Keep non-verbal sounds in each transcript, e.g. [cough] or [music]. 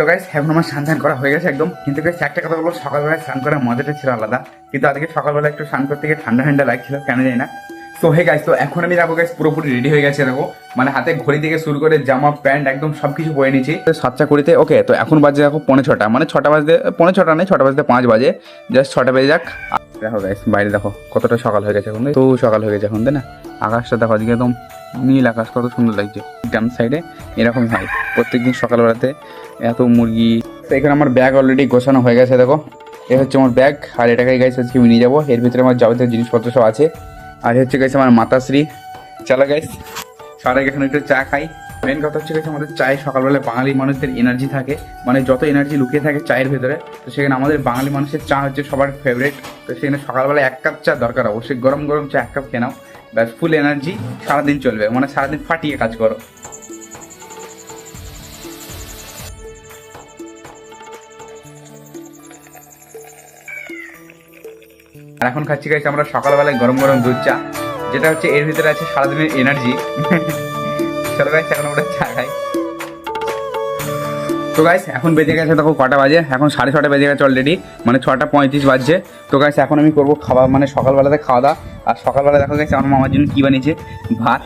তো গাইস এখন আমার স্নান করা হয়ে গেছে একদম। কিন্তু গাইস একটা কথা বলব, সকালবেলায় স্নান করার মজাটা ছিল আলাদা। কিন্তু আজকে সকালবেলা একটু স্নান করতে গিয়ে ঠান্ডা ঠান্ডা লাগছিল, কেন জানি না। তো হে গাইস তো এখন আমি দেখো গাইস পুরোপুরি রেডি হয়ে গেছে, দেখো। মানে হাতে ঘড়ি থেকে শুরু করে জামা, প্যান্ট, একদম সব কিছু পরে নিয়েছি সাতটা কুড়িতে ওকে তো এখন বাজে দেখো পৌনে ছটা। মানে ছটা বাজতে, পৌনে ছটা নেই ছটা বাজতে পাঁচ বাজে। জাস্ট ছটা বেজে যাক। দেখো গাইস বাইরে দেখো, কতটা সকাল হয়ে গেছে এখন। তো সকাল হয়ে গেছে এখন, তাই না? আকাশটা দেখো আজকে একদম নীল আকাশ, কত সুন্দর লাগছে। গ্রাম সাইডে এরকম হয়। প্রত্যেকদিন সকালবেলাতে এত মুরগি। তো এখানে আমার ব্যাগ অলরেডি গোছানো হয়ে গেছে, দেখো। এ হচ্ছে আমার ব্যাগ আর এটাকে গাইছে আজকে আমি নিয়ে যাব। এর ভিতরে আমার যাবতীয় জিনিসপত্র সব আছে। আর হচ্ছে গেছে আমার মাতাশ্রী। চালা গাইস সবাই এখানে একটু চা খাই। মেন কথা হচ্ছে গেছে আমাদের চায় সকালবেলা বাঙালি মানুষদের এনার্জি থাকে। মানে যত এনার্জি লুকিয়ে থাকে চায়ের ভেতরে, তো সেখানে আমাদের বাঙালি মানুষের চা হচ্ছে সবার ফেভারিট তো সেখানে সকালবেলা এক কাপ চা দরকার, অবশ্যই গরম গরম চা এক কাপ খেয়ে নাও। ব্যাস ফুল এনার্জি সারাদিন চলবে। মানে সারাদিন ফাটিয়ে কাজ করো। আর এখন খাচ্ছি গাইছে আমরা সকালবেলায় গরম গরম দুধ চা, যেটা হচ্ছে এর ভিতরে আছে সারাদিনের এনার্জি চলো গাইছে এখন আমরা চা খাই। তো গাইস, এখন বেজে গেছে দেখো কটা বাজে, এখন সাড়ে ছটা বেজে গেছে অলরেডি মানে ছটা পঁয়ত্রিশ বাজছে। তো গাইস, এখন আমি করব খাবার মানে সকালবেলাতে খাওয়া দাওয়া। আর সকালবেলা দেখো গেছে আমার মামার জন্য কী বানিয়েছে? ভাত।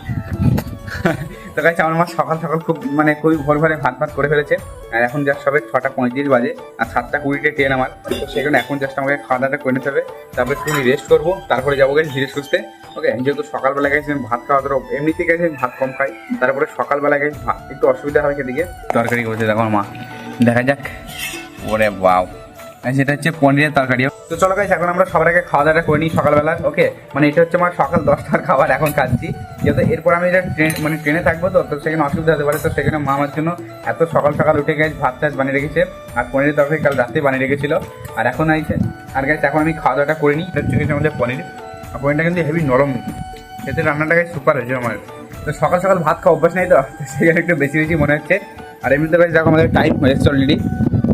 তো গাইছে আমার মা সকাল সকাল খুব মানে খুবই ভোর ভোরে ভাত ভাত করে ফেলেছে। আর এখন জাস্ট সবে ছটা পঁয়ত্রিশ বাজে আর সাতটা কুড়িতে ট্রেন আমার। তো সেখানে এখন জাস্ট আমাকে খাওয়া দাওয়াটা করে নিতে হবে। তারপরে একটু রেস্ট করব, তারপরে যাব গেছে ধীরে সুস্থে। ওকে যেহেতু সকালবেলা গেছে, আমি ভাত খাওয়া ধরো এমনিতে গেছে ভাত কম খাই। তারপরে সকালবেলা গেছে, ভাত একটু অসুবিধা হয় সেদিকে। তরকারি করছে দেখো মা। দেখা যাক। ওরে বাও। সেটা হচ্ছে পনিরের তরকারি তো চলো গাইস এখন আমরা সবার আগে খাওয়া দাওয়াটা করে নিই সকালবেলা ওকে মানে এটা হচ্ছে আমার সকাল দশটার খাবার, এখন খাচ্ছি। যেহেতু এরপর আমি এটা ট্রেন মানে ট্রেনে থাকব তো তো সেখানে অসুবিধা হতে পারে, তো সেখানে মা আমার জন্য এত সকাল সকাল উঠে গেছে ভাত টাত বানিয়ে রেখেছে, আর পনিরের তরকারি কাল রাতে বানিয়ে রেখেছিল। আর এখন আইছে, আর গাইস এখন আমি খাওয়া দাওয়াটা করে নিই, এটা হচ্ছে গেছে আমাদের পনির। আর পনিরটা কিন্তু হেভি নরম। এতে রান্নাটা গাইস সুপার হয়েছে আমার। তো সকাল সকাল ভাত খাওয়া অভ্যাস নেই তো সেখানে একটু বেশি বেশি মনে হচ্ছে। আর এমনিতে গাইস দেখো আমাদের টাইম হয়েছে অলরেডি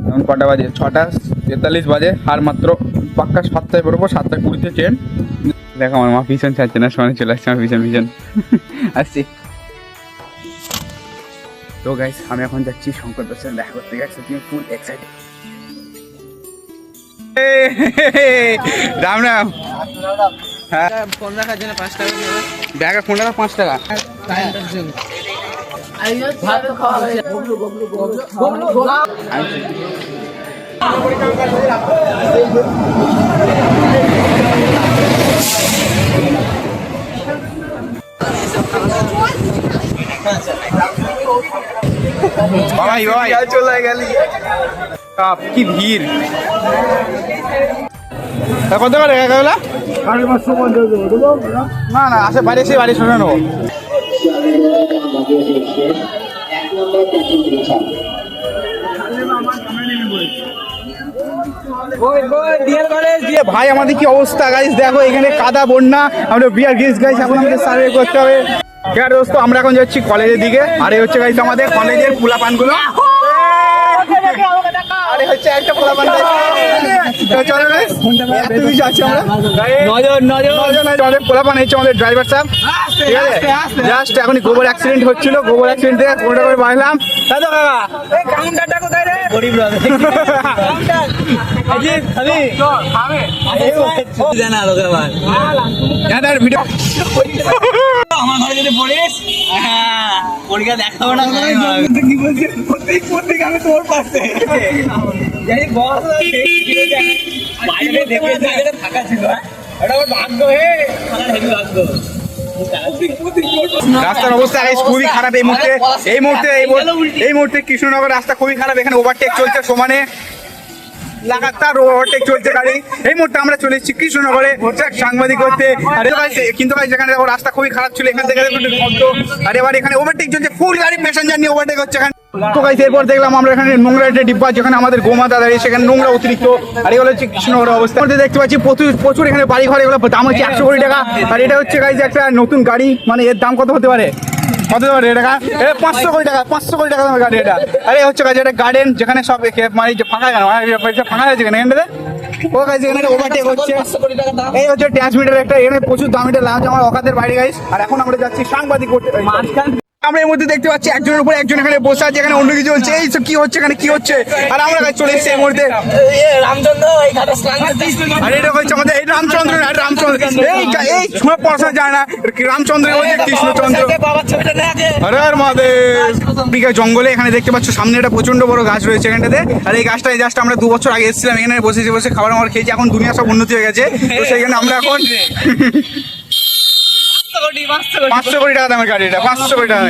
এখন কটা বাজে? ছটা তেতাল্লিশ বাজে আর মাত্র। পাক্কা সাতটায় বেরোবো সাতটা কুড়িতে ট্রেন দেখো আমার মা পিছন ছাড়ছে না সময় চলে আসছে আমার পিছন পিছন আসছি। তো গাইস আমি এখন যাচ্ছি শঙ্কর দর্শন দেখা করতে। গেছি তুমি ফুল এক্সাইটেড রাম রাম। হ্যাঁ। ফোন রাখার জন্য পাঁচ টাকা। ব্যাগে ফোন পাঁচ টাকা টাইমটার বাবাই বাবাই চলে গেলি। কাপ কি ভিড়। তা কত করে একা না না আসে বাড়ি এসে বাড়ি শুনে নেব। ভাই, আমাদের কি অবস্থা গাইস দেখো, এখানে কাদা, বন্যা, আমরা বিয়ার গিস গাইস এখন আমাদের সার্ভে করতে হবে। দোস্ত, আমরা এখন যাচ্ছি কলেজের দিকে। আর এই হচ্ছে গাইস আমাদের কলেজের পোলা আরে হচ্ছে একটা পোলা পান চলো এত কিছু আছে আমরা নজর নজর আমাদের পোলা হচ্ছে আমাদের ড্রাইভার সাহেব ঠিক আছে জাস্ট এখন গোবর অ্যাক্সিডেন্ট হচ্ছিল গোবর অ্যাক্সিডেন্ট থেকে কোনটা করে বাঁধলাম দাদা কাকা এই কাউন্টারটা কোথায় রে গরিব রাজা কাউন্টার আজি আমি জানা লোকে হ্যাঁ ভিডিও আমার ঘরে যদি পড়িস হ্যাঁ পরীক্ষা দেখাবো না। কি বলছি প্রত্যেক প্রত্যেক আমি তোর পাশে। এই বস বাইরে দেখে জায়গাটা ফাঁকা ছিল হ্যাঁ? এটা ওর ভাগ্য হে। আমার হেভি ভাগ্য রাস্তার অবস্থা খুবই খারাপ এই মুহূর্তে। এই মুহূর্তে এই মুহূর্তে- এই মুহূর্তে কৃষ্ণনগর রাস্তা খুবই খারাপ। এখানে ওভারটেক চলছে সমানে। লাগাতার ওভারটেক চলছে গাড়ি। এই মুহূর্তে আমরা চলে এসেছি কৃষ্ণনগরে। সাংবাদিক করতে কিন্তু ভাই যেখানে রাস্তা খুবই খারাপ ছিল। এখান থেকে আর এবার এখানে ওভারটেক চলছে। ফুল গাড়ি প্যাসেঞ্জার নিয়ে ওভারটেক হচ্ছে এখানে। তো এরপর দেখলাম আমরা এখানে নোংরা একটা ডিব্বা যেখানে আমাদের গোমাতা দাঁড়িয়ে সেখানে নোংরা অতিরিক্ত। আর এগুলো হচ্ছে কৃষ্ণনগরের অবস্থা। মধ্যে দেখতে পাচ্ছি, প্রচুর প্রচুর এখানে বাড়ি ঘর এগুলো দাম হচ্ছে একশো কোটি টাকা। আর এটা হচ্ছে গাইজ একটা নতুন গাড়ি। মানে এর দাম কত হতে পারে? কত হতে পারে এটা? এ, পাঁচশো কোটি টাকা, পাঁচশো কোটি টাকা দামের গাড়ি এটা। আরে হচ্ছে কাজ এটা গার্ডেন যেখানে সব মানে ফাঁকা কেন? মানে ফাঁকা আছে কেন? এখানটাতে? ও গাইজ এখানে ওভারটেক হচ্ছে। এই হচ্ছে ট্রান্সমিটার একটা, এখানে প্রচুর দাম। এটা লাভ আমার অকাদের বাইরে গাইজ আর এখন আমরা যাচ্ছি সাংবাদিক করতে। আমরা এর মধ্যে দেখতে পাচ্ছি একজনের উপর একজন এখানে বসে আছে এখানে অন্য কিছু হচ্ছে এই সব কি হচ্ছে এখানে? কি হচ্ছে? আর আমরা কাছে চলে এসেছি এই মুহূর্তে। স্নান করতে আর এটা হচ্ছে আমাদের এই রামচন্দ্র না রামচন্দ্র। এই এই সময় পড়াশোনা যায় না রামচন্দ্র বলছে কৃষ্ণচন্দ্র। হরে হর মহাদেব। জঙ্গলে এখানে দেখতে পাচ্ছ সামনে একটা প্রচণ্ড বড় গাছ রয়েছে এখানটাতে। আর এই গাছটা জাস্ট আমরা দু বছর আগে এসেছিলাম এখানে বসেছি বসে খাবার আমার খেয়েছি এখন দুনিয়া সব উন্নতি হয়ে গেছে। তো সেইখানে আমরা এখন পাঁচশো কোটি টাকা দামের গাড়ি এটা পাঁচশো কোটি টাকা।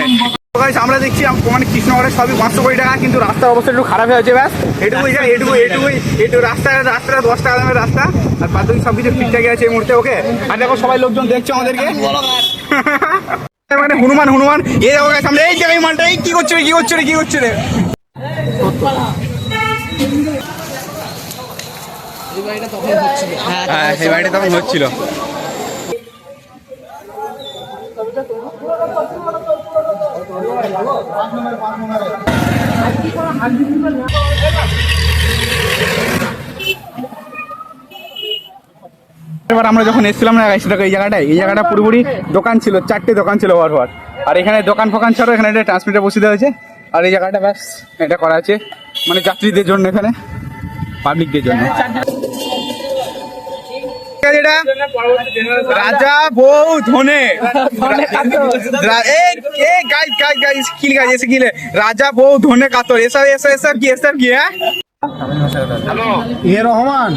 আমরা দেখছি মানে কৃষ্ণনগরের সবই পাঁচশো কোটি টাকা কিন্তু রাস্তার অবস্থা একটু খারাপ হয়ে আছে ব্যাস। এটুকুই যা এটুকু এটুকুই একটু রাস্তা রাস্তাটা দশ টাকা দামের রাস্তা আর সব কিছু ঠিকঠাকই আছে এই মুহূর্তে ওকে আর দেখো সবাই লোকজন দেখছে আমাদেরকে। [laughs] মানে হনুমান হনুমান এই দেখো সামনে এই জায়গায় মানটা এই কি করছে রে কি করছে রে কি করছে রে? হ্যাঁ এই বাড়িটা তখন হচ্ছিল। এবার আমরা যখন এসেছিলাম না দেখো এই জায়গাটায়, এই জায়গাটা পুরোপুরি দোকান ছিল, চারটে দোকান ছিল ওয়ার আর এখানে দোকান ফোকান ছাড়াও এখানে একটা ট্রান্সমিটার বসে দেওয়া হয়েছে। আর এই জায়গাটা ব্যাস, এটা করা আছে মানে যাত্রীদের জন্য এখানে পাবলিকদের জন্য। আছে এটা? রাজা বউ ধনে। এই কিল এসে কিলে রাজা বউ ধনে কাতর। এসব এসব এসব কি এসব কি হ্যাঁ? রহমান।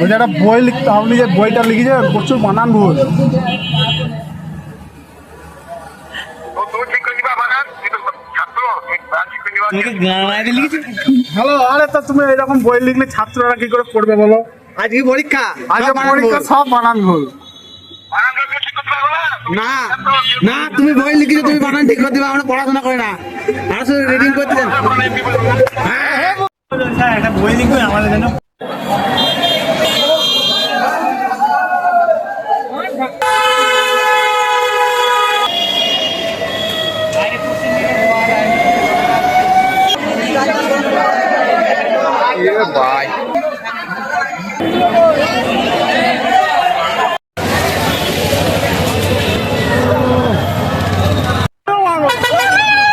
ওই যে একটা বই লিখতে আপনি যে বইটা লিখেছে প্রচুর বানান ভুল। হ্যালো আরে তা তুমি এরকম বই লিখলে ছাত্ররা কি করে পড়বে বলো? আজকে পরীক্ষা? আগে পরীক্ষা সব বানান ভুল না না তুমি বই লিখেছো তুমি বানান ঠিক করতে আমরা পড়াশোনা করে না। আমরা শুধু রিডিং করতে হ্যাঁ একটা বই লিখবে আমাদের জন্য ভাই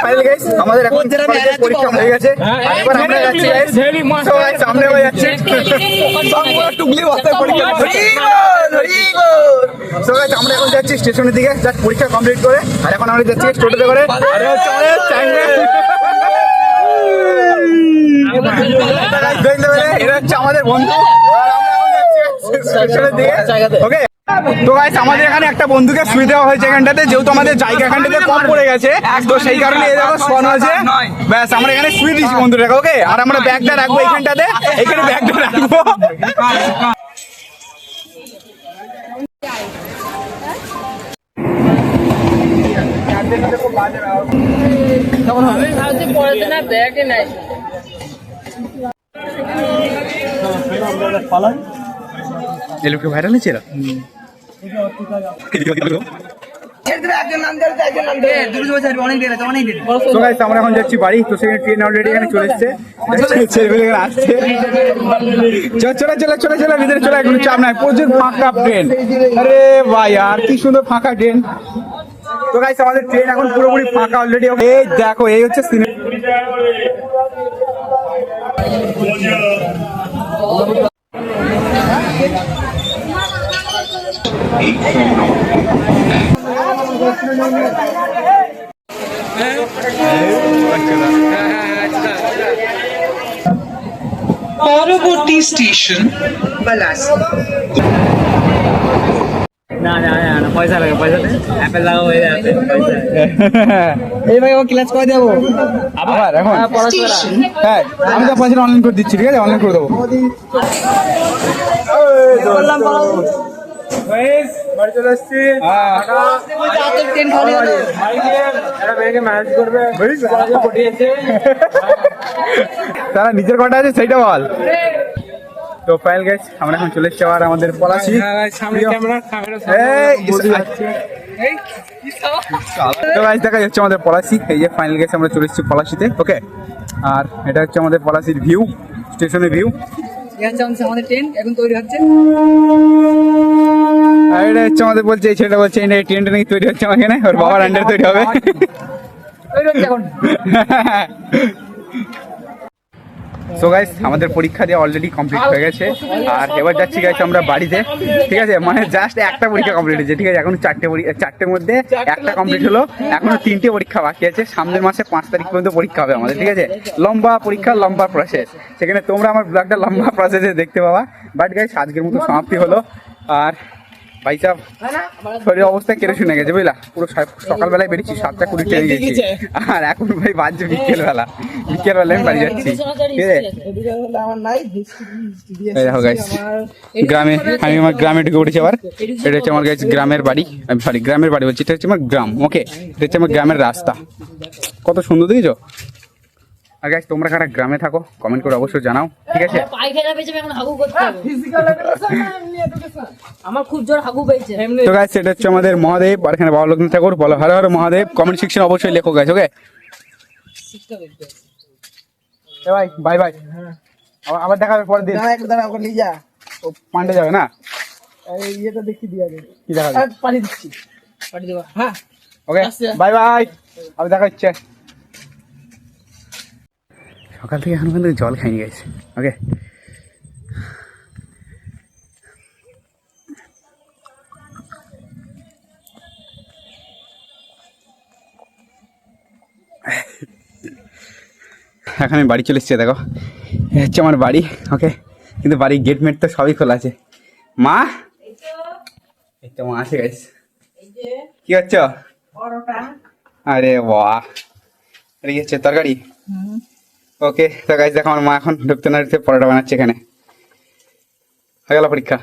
Finally guys, আমাদের এখন কলেজের পরীক্ষা হয়ে গেছে আর এবার আমরা যাচ্ছি। guys। সামনে হয়ে যাচ্ছে। টুকলি বস্তায় পরীক্ষা। guys, আমরা এখন যাচ্ছি স্টেশনের দিকে। জাস্ট পরীক্ষা কমপ্লিট করে। আর এখন আমরা যাচ্ছি টোটোতে করে। আর হচ্ছে আমাদের বন্ধু। আর আমরা এখন যাচ্ছি স্টেশনের দিকে। ওকে তো গাইস আমাদের এখানে একটা বন্ধুকে শুয়ে দেওয়া হয়েছে এখানটাতে, যেহেতু আমাদের জায়গা এখানটাতে কম পড়ে গেছে, তো সেই কারণে এই দেখো শোয়ানো আছে ব্যাস, আমরা এখানে শুয়ে দিচ্ছি বন্ধুটাকে ওকে আর আমরা ব্যাগটা রাখব এখানটাতে, এখানে ব্যাগটা রাখব। এই লোকটা ভাইরাল হয়েছে এরা? আমরা এখন যাচ্ছি বাড়ি তো সেখানে ট্রেন অলরেডি এখানে চলে এসেছে। ছেলেগুলো এখানে আসছে। চলো চলো চলো চলো চলো ভিতরে চলো এখন চাপ নাই। প্রচুর ফাঁকা ট্রেন আরে ভাই আর কি সুন্দর ফাঁকা ট্রেন তো গাইস আমাদের ট্রেন এখন পুরোপুরি ফাঁকা অলরেডি এই দেখো এই হচ্ছে সিনেমা পরবর্তী স্টেশন না না না না, পয়সা লাগে পয়সা অ্যাপেল লাগাবো এই অ্যাপেল এই ভাই ও ক্লাস করে দেবো? আবার এখন? স্টেশন হ্যাঁ আমি তো পয়সা অনলাইন করে দিচ্ছি ঠিক আছে? অনলাইন করে দেবো। বাড়ি চলে এসছি তারা নিজের কটা আছে সেইটা বল। তো ফাইল গেছ আমরা এখন চলে এসছি আবার আমাদের পলাশি। সামনে তো গাইস দেখা যাচ্ছে আমাদের পলাশি। এই যে ফাইনাল গেছে আমরা চলে এসেছি পলাশিতে ওকে আর এটা হচ্ছে আমাদের পলাশির ভিউ স্টেশনের ভিউ আমাদের ট্রেন এখন তৈরি হচ্ছে। আর এটা হচ্ছে আমাদের বলছে এই ছেলেটা বলছে এই ট্রেনটা নাকি তৈরি হচ্ছে আমার এখানে ওর বাবার আন্ডার তৈরি হবে। সো গাইস আমাদের পরীক্ষা দিয়ে অলরেডি কমপ্লিট হয়ে গেছে। আর এবার যাচ্ছি গাইস আমরা বাড়িতে ঠিক আছে? মানে জাস্ট একটা পরীক্ষা কমপ্লিট হয়েছে ঠিক আছে? এখন চারটে পরীক্ষা চারটের মধ্যে একটা কমপ্লিট হলো এখনও তিনটে পরীক্ষা বাকি আছে। সামনের মাসে পাঁচ তারিখ পর্যন্ত পরীক্ষা হবে আমাদের ঠিক আছে? লম্বা পরীক্ষা লম্বা প্রসেস সেখানে তোমরা আমার ব্লগটা লম্বা প্রসেসে দেখতে পাবা। বাট গাইস আজকের মতো সমাপ্তি হলো। আর ভাই সাহেব শরীরের অবস্থা কেটে শুনে গেছে বুঝলা? পুরো সকালবেলায় বেরিয়েছি সাতটা কুড়ি ট্রেনে গেছি আর এখন ভাই বাজছে বিকেলবেলা। বিকেলবেলা আমি বাড়ি যাচ্ছি। দেখো গাইস গ্রামে আমি আমার গ্রামে ঢুকে উঠেছি আবার। এটা হচ্ছে আমার গাইস গ্রামের বাড়ি। সরি গ্রামের বাড়ি বলছি এটা হচ্ছে আমার গ্রাম ওকে এটা হচ্ছে আমার গ্রামের রাস্তা। কত সুন্দর দেখেছ? আর গাইস তোমরা কারা গ্রামে থাকো কমেন্ট করে অবশ্যই জানাও ঠিক আছে? পায়খানা পেয়েছে এখন হাগু করতে হবে। আমার খুব জোর হাগু পেয়েছে তো গাইস এটা হচ্ছে আমাদের মহাদেব আর এখানে বাবা লোকনাথ ঠাকুর বলো হরে হরে মহাদেব কমেন্ট সেকশন অবশ্যই লেখো গাইস ওকে ভাই বাই বাই আবার দেখা হবে পরের দিন। দাঁড়া ওকে নিয়ে যা। ও পান্ডে যাবে না? এই ইয়েটা দেখি দিয়ে আগে কি দেখা যাবে? পানি দিচ্ছি। পানি দেবো। হ্যাঁ ওকে বাই বাই আবার দেখা হচ্ছে। সকাল থেকে এখন পর্যন্ত জল খাইনি গেছে ওকে এখন আমি বাড়ি চলে এসেছি দেখো। এ হচ্ছে আমার বাড়ি ওকে কিন্তু বাড়ির গেট মেট তো সবই খোলা আছে। মা? এই তো মা আছে গেছে কি হচ্ছে আরে বাহ। এটা কি হচ্ছে তরকারি? ওকে তো গাইজ দেখো আমার মা এখন ঢুকতে না ঢুকতে পরোটা বানাচ্ছে এখানে। হয়ে গেল পরীক্ষা।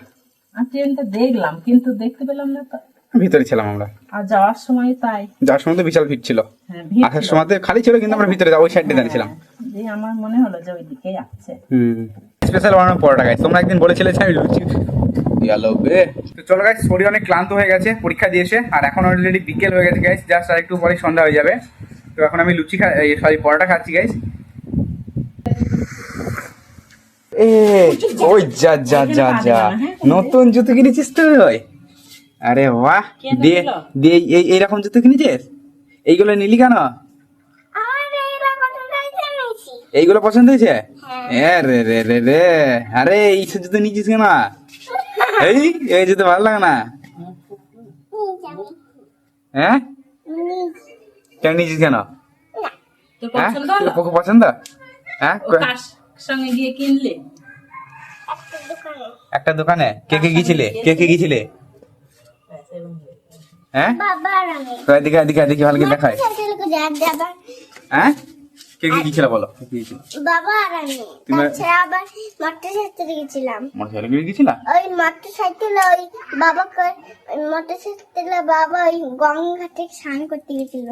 ট্রেনটা দেখলাম কিন্তু দেখতে পেলাম না তো। ভিতরে ছিলাম আমরা। আর যাওয়ার সময় তাই। যাওয়ার সময় তো বিশাল ভিড় ছিল। হ্যাঁ আসার সময় তো খালি ছিল কিন্তু আমরা ভিতরে ওই সাইডে দাঁড়িয়েছিলাম দিয়ে আমার মনে হলো যে ওইদিকেই আছে। হুম। স্পেশাল বানানো পরোটা গাইজ তোমরা একদিন বলেছিলে আমি লুচি গেল বে তো চলো গাইজ শরীর অনেক ক্লান্ত হয়ে গেছে পরীক্ষা দিয়েছে আর এখন অলরেডি বিকেল হয়ে গেছে গাইজ জাস্ট আর একটু পরে সন্ধ্যা হয়ে যাবে। তো এখন আমি লুচি খা সরি পরোটা খাচ্ছি গাইজ এ ওই যা যা যা যা। নতুন জুতো কিনেছিস তুই? আরে বাহ। দিয়ে দিয়ে এই এইরকম জুতো কিনেছিস? এইগুলো নিলি কেন? এইগুলো পছন্দ হয়েছে? এ রে রে রে রে। আরে এই সব জুতো নিয়েছিস কেন? [laughs] এই এই জুতো ভালো লাগে না। হ্যাঁ? কেন নিয়েছিস কেন? হ্যাঁ? পছন্দ হ্যাঁ? ও কার সঙ্গে গিয়ে কিনলে? একটা দোকানে? কে কে গিয়েছিলে? কে কে গিয়েছিলে? হ্যাঁ? এদিকে এদিকে এদিকে ভালো করে দেখায়। হ্যাঁ? কে কে বলো? কে কে বাবা আর আমি। তাছাড়া আবার মোটর সাইকেলে গেছিলাম মোটরসাইকেল গিয়েছিলা? ওই মোটর সাইকেলে ওই বাবা মোটর সাইকেলে বাবা ওই স্নান করতে গেছিল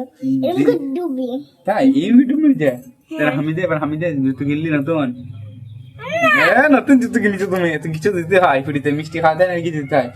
ডুবি। তাই? এই হামিদে এবার হামিদে জুতো কিনলি নতুন। হ্যাঁ নতুন জুতো কিনেছো তুমি। কিছু দিতে হয় ফুটিতে মিষ্টি খাওয়া দেয় না কিছু দিতে হয়?